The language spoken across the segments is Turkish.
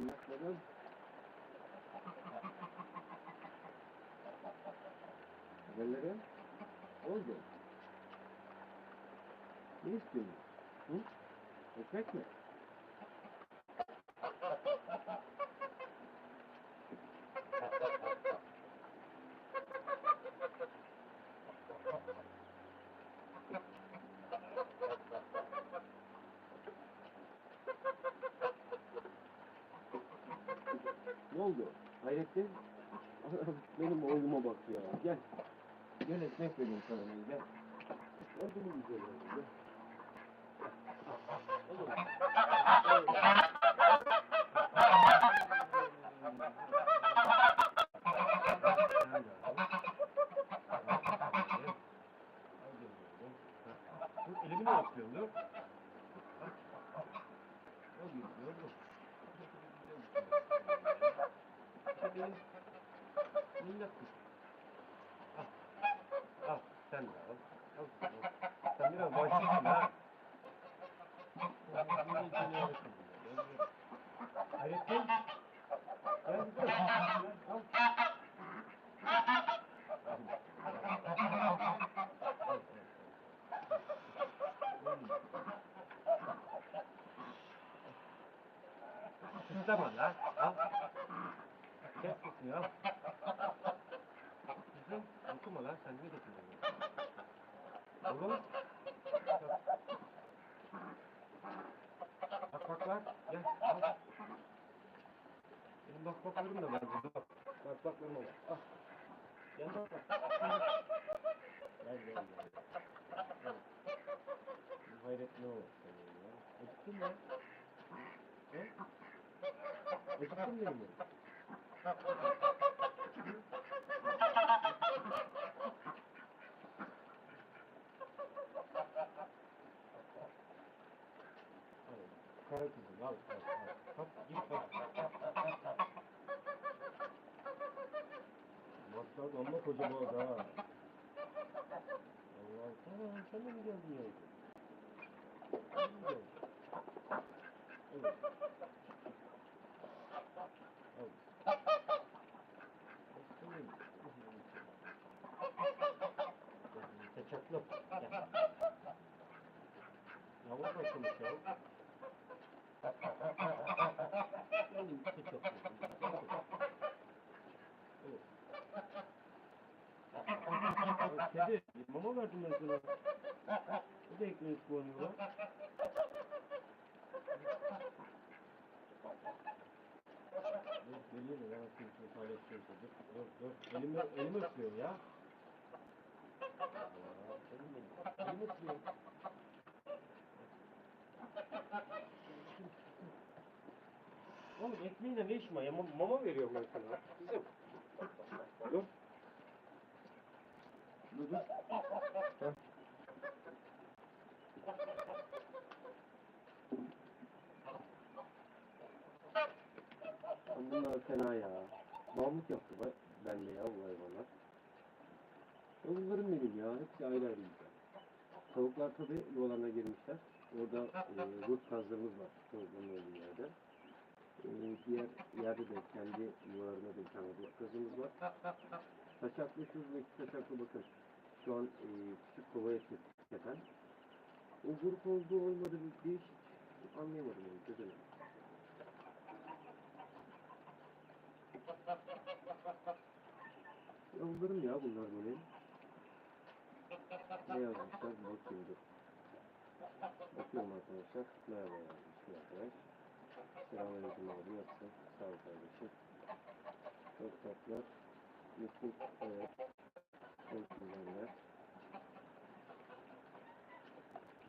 Tırnaklarım. Haberleri? Oldu. Ne istiyorsun? Hı? Ekmek mi? Ne oldu? Hayrettin? Benim oğluma bak ya. Gel. Sana ben gel. Oldu mu güzel. Dur, Elimi ne yapıyorsun dur? O gidiyor dur. İşte benim minnak kız. Al. Al. Sen de al. Al. al. Sen biraz başlıyorsun ha. Hayrettin. Gel bir de. Al. Kıstama lan. Al. Kes sesini al. Kızım okuma lan sen ne getiriyorsun? Oğlum. Bak bak bak. Gel al. Benim bak baklarım da var burada bak. Bak baklarım var. Al. Gel bak bak. Gel gel gel. Gel. Bu Hayret ne oldu senin ya? Acıktın mı? He? Acıktın mı benim? Kara kızım al al al. Hop git bak. Maşallah amma kocaman oldu ha. Allah Allah sen de mi geldin ya? Sen mi geldin? Evet. Evet. Aslında Kaçaklı. Gel. Yavaş başlamış ya. Benim kaçaklı. Evet. Kedi, mama verdim ben sana. O da ekmeği kullanıyor lan. Dur, geliyor ya, kimse paylaşıyorsa. Dur, dur, dur. Elimi, elimi ısırıyor ya. Elimi ısırıyor. Oğlum ekmeğiyle ne işin var ya? Mama veriyorum ben sana. Kızım. Dur. Dur dur. Bunlar fena ya. Bağımlılık yaptı bak bende ya bu hayvanlar. Yavrularım benim ya. Hepsi ayrı ayrı güzel. Tavuklar tabi yuvalarına girmişler. Orada e, rut kazlarımız var. Tavukların olduğu yerde. E, diğer yerde de kendi yuvalarına da bir tane rut kazımız var. Taşaklı şuradaki taşaklı bakın. Şu an e, küçük kovaya tepeden. O grup oldu olmadı bir değişik anlayamadım onu çözemedim. Yavrularım ya bunlar benim. Ne yazmışlar? Bakayım dur. Bakıyorum arkadaşlar. Merhaba yazmış bir arkadaş. Selamünaleyküm abi. Nasılsın? Sağ ol kardeşim. Çok tatlılar. Yusuf, evet. Çok güzeller.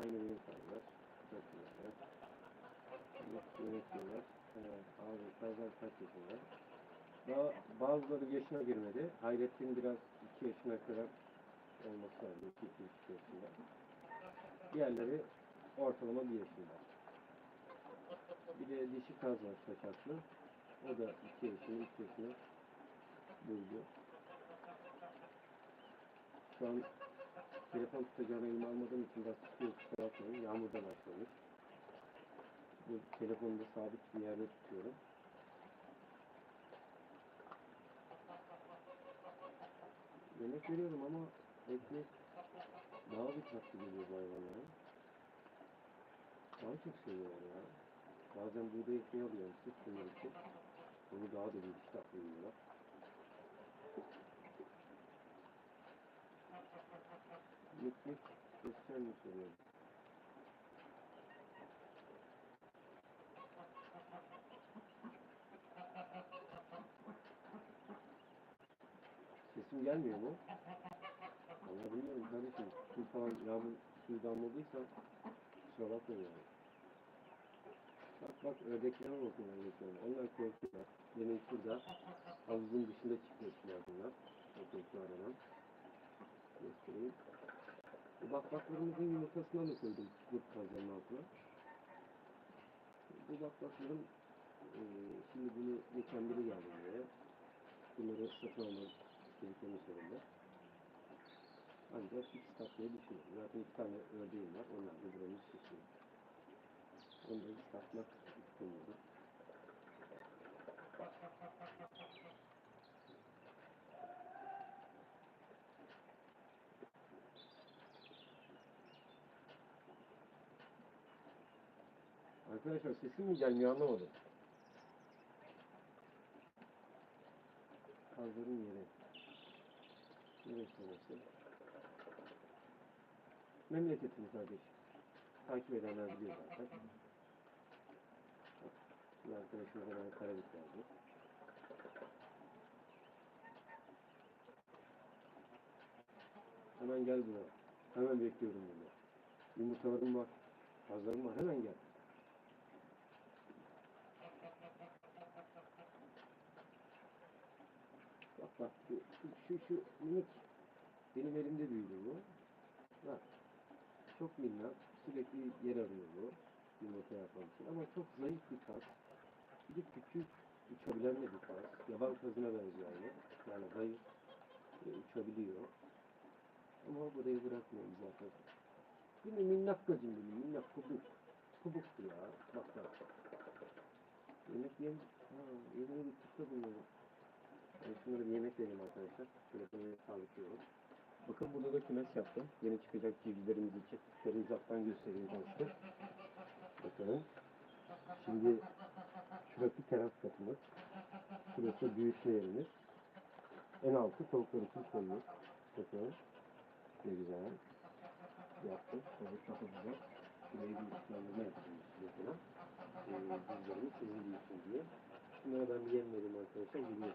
Aynı güzeller. Yemek yiyorlar. Evet, abi kazan kaç yaşında? Daha bazıları yaşına girmedi. Hayrettin biraz 2 yaşına kadar olması lazım. 2-2 yaşında. Diğerleri ortalama 1 yaşında. Bir de dişi kaz var saçaklı. O da 2 yaşında, 3 yaşında buldu. Şu an telefon tutacağım elime almadığım için bastıkçıyı kusura bakmayın. Yağmurdan açılmış. Bu telefonu da sabit bir yerde tutuyorum. Yemek veriyorum ama ekmek daha bir tatlı geliyor bu hayvanlara. Daha çok seviyorlar ya. Bazen buğday ekmeği alıyorum sırf bunlar için. Bunu daha da bir tatlı yiyorlar. Mik geçen mi? Sesim gelmiyor mu? Vallahi bilmiyorum kardeşim. Su falan yağmur suyu damladıysa kusura bakmayın yani. Bak bak ördeklere bakın ördeklerine. Onlar korkuyorlar. Benim şurada havuzun dışında çıkıyorlar bunlar. Bakın şu aradan. Göstereyim. Bu bakbaklarımızın yumurtasına da koydum bu kazanın altına. Bu bakbakların eee şimdi bunu geçen biri geldi buraya. Bunları satın almak istediklerini söylediler. Ancak hiç satmayı düşünüyorum. Zaten iki tane ördeğim var. Onlar da buranın da hiç satmak istemiyorum. Arkadaşlar sesim mi gelmiyor anlamadım. Kazların yeri. Neresi orası? Memleketimiz kardeşim. Takip edenler biliyor zaten. Bir arkadaşımız hemen Karabük geldi. Hemen gel buraya. Hemen bekliyorum bunu. Yumurtalarım var. Kazlarım var. Hemen gel. Bak bak şu şu şu, minik benim elimde büyüdü bu. Bak çok minnak sürekli yer arıyor bu yumurta yapmak için ama çok zayıf bir kaz. Bir küçük uçabilen bir kaz. Yaban kazına benziyor aynı. Yani zayıf e, uçabiliyor. Ama burayı bırakmıyorum zaten. Yine minnak gacım benim minnak kubuk. Kubuktu ya. Bak bak. Yemek yem... Ha, yemeği bitirse bunları. Ben şunlara bir yemek vereyim arkadaşlar. Şöyle böyle sağlıklıyorum. Bakın burada da kümes yaptım. Yeni çıkacak civcivlerimizi, çektiklerimizi alttan göstereyim size. Bakın. Şimdi şurası teras katımız. Şurası büyütme yerimiz. En altı tavuklar için koyuyoruz. Bakın. Ne güzel. Yaptık. Tabii çok güzel. Bir ısmarlama yapacağım mesela. Ee, civcivlerimiz büyüsün diye. Şunlara ben bir yem vereyim arkadaşlar. Gidiyor.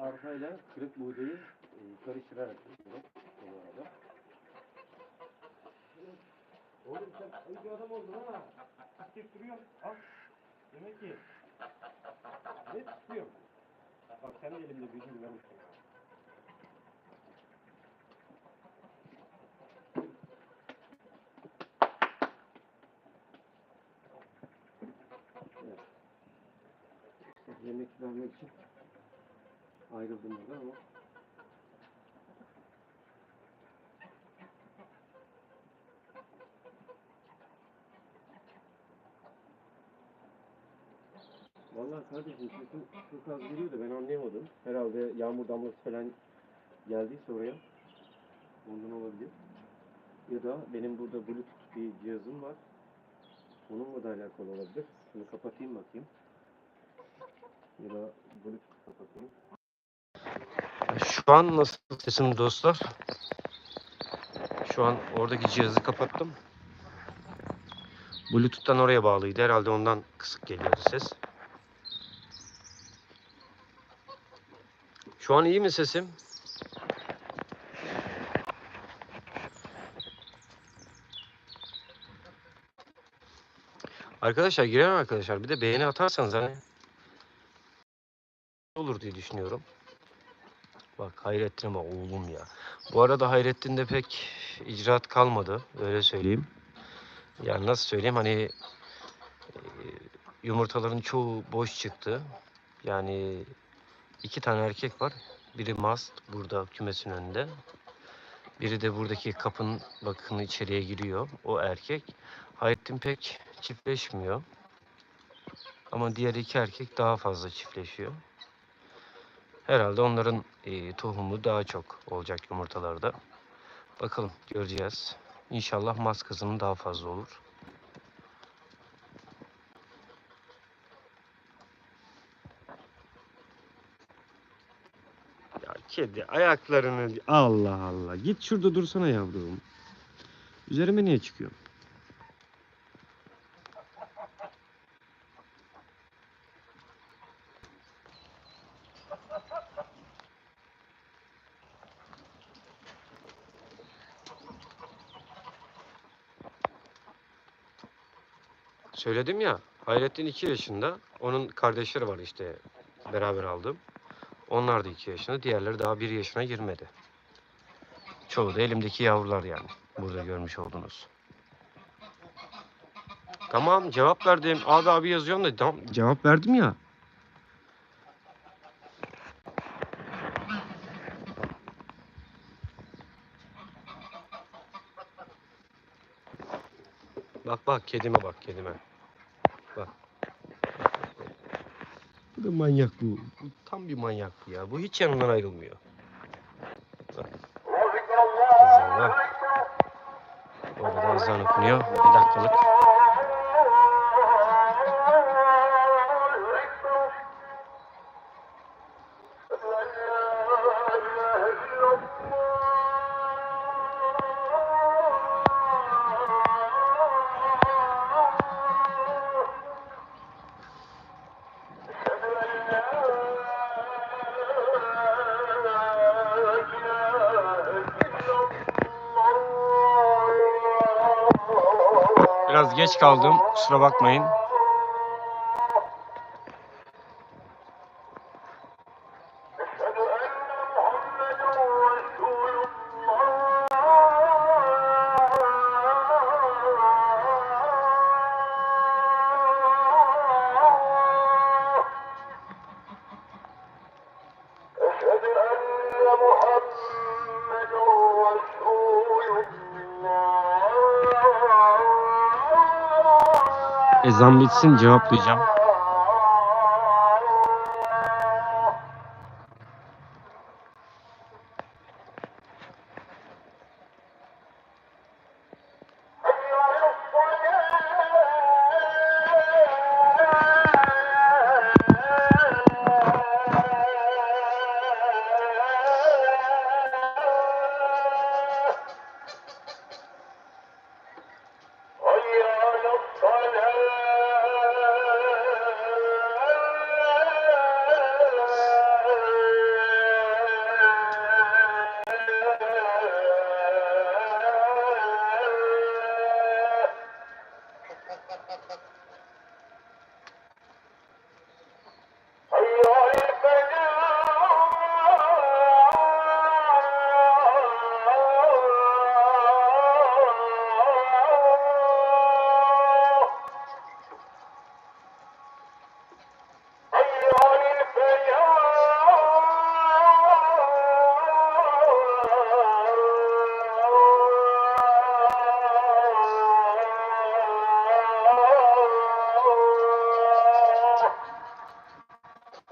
arpayla kırık buğdayı e, karıştırarak yapıyorum bu arada. Oğlum sen iyi bir adam oldun ha. Tek duruyorsun. Al. Demek ki. Ne tutuyorsun? Bak sen de elimde bir gün vermişsin. Yemek vermek için ayrıldım burada ama Vallahi kardeşim sesim çok az geliyor da ben anlayamadım. Herhalde yağmur damlası falan geldiyse oraya. Ondan olabilir. Ya da benim burada bluetooth bir cihazım var. Onunla da alakalı olabilir. Şunu kapatayım bakayım. Ya da bluetooth kapatayım. Şu an nasıl sesim dostlar? Şu an oradaki cihazı kapattım. Bluetooth'tan oraya bağlıydı. Herhalde ondan kısık geliyordu ses. Şu an iyi mi sesim? Arkadaşlar giren arkadaşlar bir de beğeni atarsanız hani olur diye düşünüyorum. Bak Hayrettin'e bak oğlum ya. Bu arada Hayrettin'de pek icraat kalmadı öyle söyleyeyim. Yani nasıl söyleyeyim hani e, yumurtaların çoğu boş çıktı. Yani iki tane erkek var. Biri mast burada kümesin önünde. Biri de buradaki kapının bakın içeriye giriyor. O erkek. Hayrettin pek çiftleşmiyor. Ama diğer iki erkek daha fazla çiftleşiyor. Herhalde onların e, tohumu daha çok olacak yumurtalarda. Bakalım göreceğiz. İnşallah mas kızının daha fazla olur. Ya kedi ayaklarını Allah Allah git şurada dursana yavrum. Üzerime niye çıkıyor? Söyledim ya Hayrettin 2 yaşında. Onun kardeşleri var işte beraber aldım. Onlar da 2 yaşında. Diğerleri daha 1 yaşına girmedi. Çoğu da elimdeki yavrular yani. Burada görmüş oldunuz. Tamam cevap verdim. Abi abi yazıyorum da tamam, cevap verdim ya. Bak kedime bak kedime. Bak. Bu da manyak bu. Bu tam bir manyak bu ya. Bu hiç yanından ayrılmıyor. Bak. Orada da ezan okunuyor. Bir dakikalık. Biraz geç kaldım. Kusura bakmayın. zam bitsin cevaplayacağım.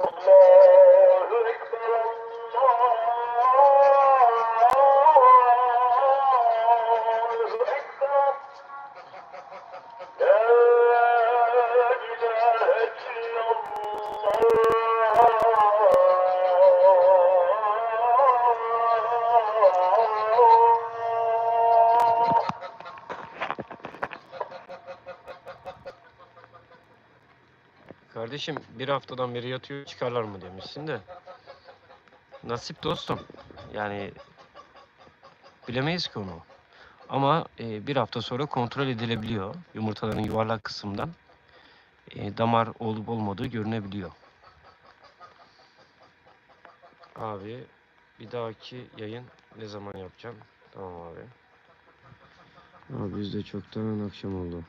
الله Kardeşim bir haftadan beri yatıyor çıkarlar mı demişsin de. Nasip dostum. Yani bilemeyiz ki onu. Ama e, bir hafta sonra kontrol edilebiliyor. Yumurtaların yuvarlak kısımdan e, damar olup olmadığı görünebiliyor. Abi bir dahaki yayın ne zaman yapacağım? Tamam abi. Abi bizde çoktan akşam oldu.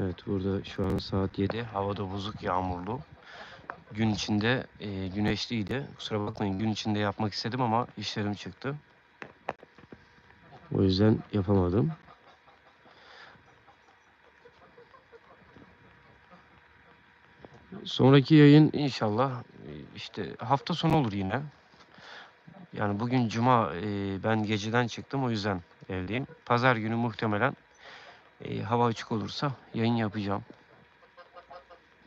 Evet burada şu an saat 7. Havada bozuk yağmurlu. Gün içinde e, güneşliydi. Kusura bakmayın gün içinde yapmak istedim ama işlerim çıktı. O yüzden yapamadım. Sonraki yayın inşallah e, işte hafta sonu olur yine. Yani bugün cuma e, ben geceden çıktım o yüzden evdeyim. Pazar günü muhtemelen e, hava açık olursa yayın yapacağım.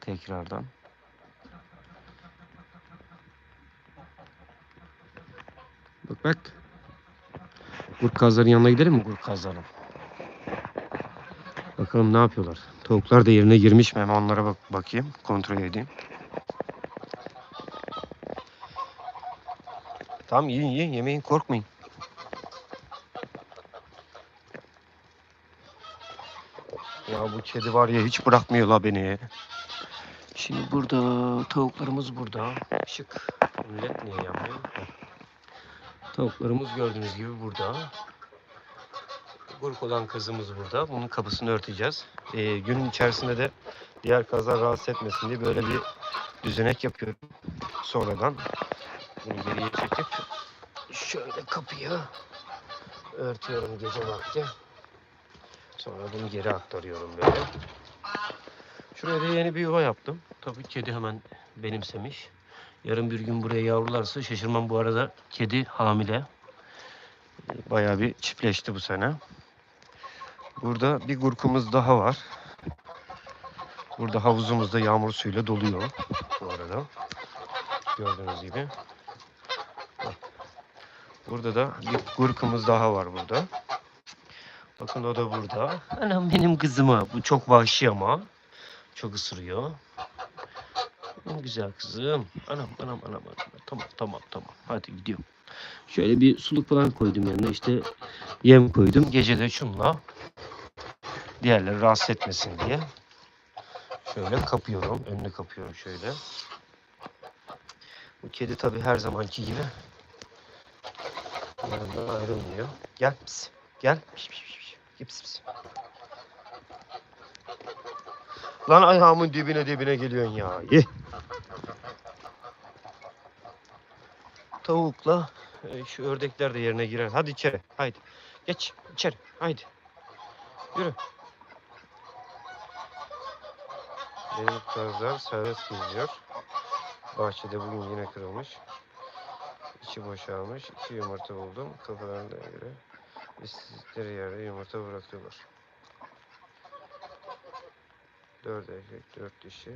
Tekrardan. Bak bak. Kurt kazların yanına gidelim mi kurt kazların? Bakalım ne yapıyorlar. Tavuklar da yerine girmiş mi? Hemen onlara bak bakayım. Kontrol edeyim. Tamam yiyin yiyin yemeyin korkmayın. Ya bu kedi var ya hiç bırakmıyor la beni. Şimdi burada tavuklarımız burada. Şık. Millet niye yanmıyor? Tavuklarımız gördüğünüz gibi burada. Gurk olan kızımız burada. Bunun kapısını örteceğiz. Ee, günün içerisinde de diğer kazlar rahatsız etmesin diye böyle bir düzenek yapıyorum. Sonradan bunu geriye çekip şöyle kapıyı örtüyorum gece vakti. Sonra bunu geri aktarıyorum böyle. Şuraya da yeni bir yuva yaptım. Tabii kedi hemen benimsemiş. Yarın bir gün buraya yavrularsa şaşırmam bu arada. Kedi hamile. Bayağı bir çiftleşti bu sene. Burada bir gurkumuz daha var. Burada havuzumuzda yağmur suyuyla doluyor. Bu arada. Gördüğünüz gibi. Burada da bir gurkumuz daha var burada. Bakın o da burada. Anam benim kızıma. Bu çok vahşi ama. Çok ısırıyor. Güzel kızım. Anam anam anam anam. Tamam tamam tamam. Hadi gidiyorum. Şöyle bir suluk falan koydum yanına. işte yem koydum. Gece de şunla diğerleri rahatsız etmesin diye. Şöyle kapıyorum. Önünü kapıyorum şöyle. Bu kedi tabii her zamanki gibi yanından ayrılmıyor. Gel. Gel. Pis, pis. Lan ayağımın dibine dibine geliyorsun ya. Ye. Tavukla e, şu ördekler de yerine girer. Hadi içeri. Haydi. Geç içeri. Haydi. Yürü. Benim kazlar serbest geziyor. Bahçede bugün yine kırılmış. İçi boşalmış. İki yumurta buldum. Kafalarına göre istedikleri yerde yumurta bırakıyorlar. Dört erkek, dört dişi.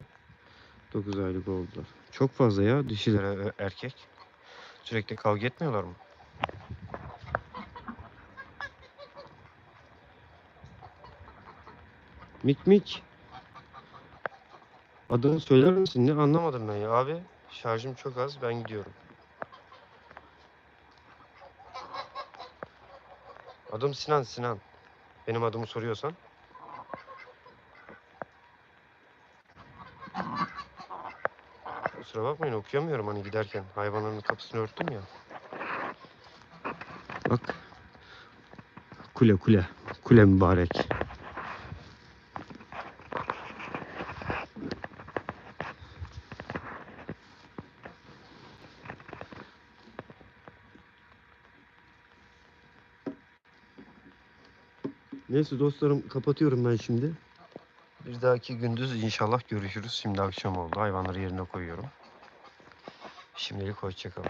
Dokuz aylık oldular. Çok fazla ya dişilere erkek. Sürekli kavga etmiyorlar mı? Mik mik. Adını söyler misin? Ne anlamadım ben ya. Abi şarjım çok az. Ben gidiyorum. Adım Sinan Sinan. Benim adımı soruyorsan. Kusura bakmayın okuyamıyorum hani giderken. Hayvanların kapısını örttüm ya. Bak. Kule kule. Kule mübarek. Neyse dostlarım kapatıyorum ben şimdi. Bir dahaki gündüz inşallah görüşürüz. Şimdi akşam oldu. Hayvanları yerine koyuyorum. Şimdilik hoşçakalın.